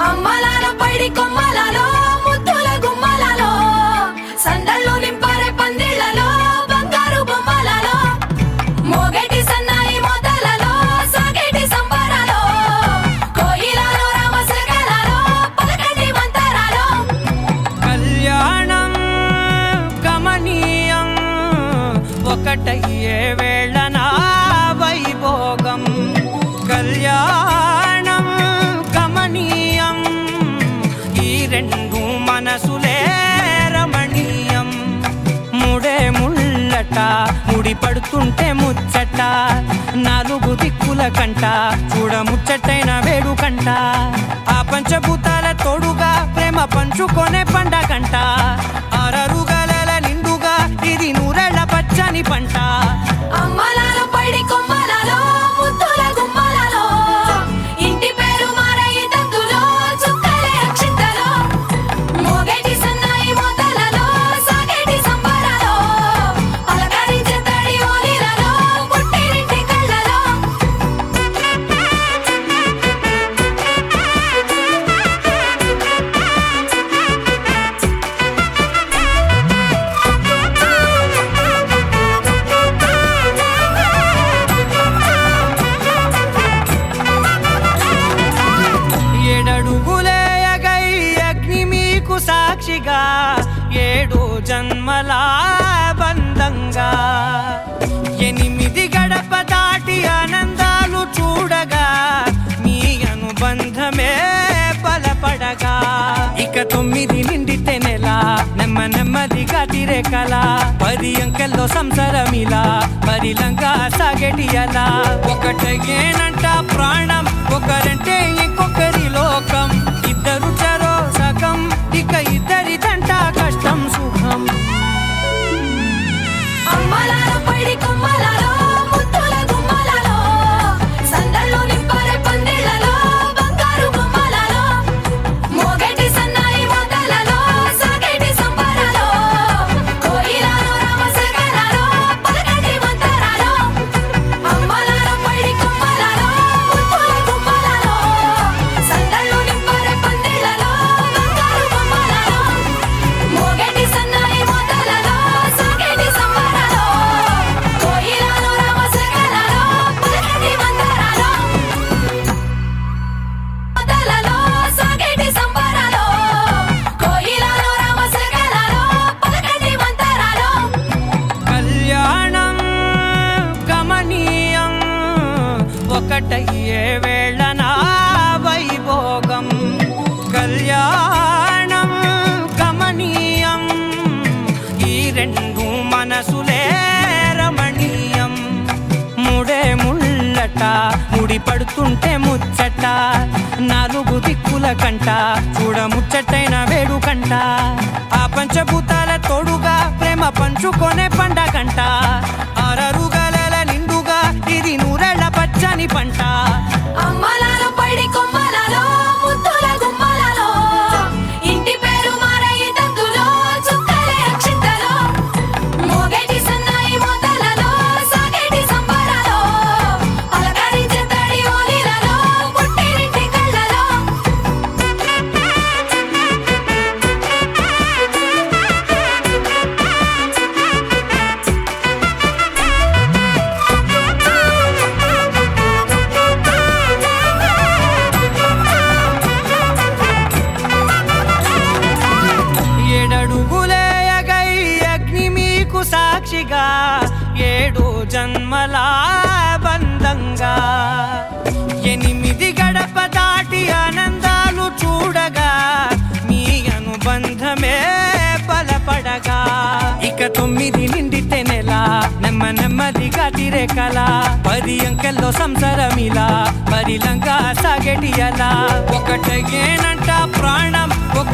అమ్మలాల పైడి కొమ్మలలో ముద్దుల గుమ్మలలో సందళ్ళు నింపారే పందిళ్ళలో బంగారు బొమ్మలలో మోగటి సన్నాయి మొదలలో సాగేటి సంబరాలో కోయిలలో రామశకలలో పలకటి మంతరాలో. కళ్యాణం గమనీయం ఒకటయ్యేవే పడుతుంటే ముచ్చట. నాలుగు దిక్కుల కంట చూడ ముచ్చటైన వేడుకంట ఆ పంచభూతాల తోడుగా ప్రేమ పంచుకొనే పండగంట ఆరరుగల నిండుగా ఇది నూరెళ్ళ పచ్చని పంట. అమ్మలాల సాక్షిగా ఏడు జన్మల బంధంగా. ఎనిమిది గడప దాటి ఆనందాలు చూడగా మీ అనుబంధమే బలపడగా. ఇక తొమ్మిది నిండితే నెల నెమ్మ నెమ్మదిగా తిరే కల పది అంకెల్లో సంసారమిలా పరిలంగా సాగటి అలా ఒకటేనంట ప్రాణం ఒకరంటే ముడి పడుతుంటే ముచ్చట. నాలుగు దిక్కుల కంట చూడ ముచ్చటైన వేడుకంట. ఆ పంచభూతాల తోడుగా ప్రేమ పంచుకొనే పండగ. ఇక తొమ్మిది నిండితే నెల నెమ్మ నెమ్మదిగా తిరే కళ పది అంకెల్లో సంసారమిలా పరిలంగా సాగటి అలా ఒకటేనంట ప్రాణం ఒక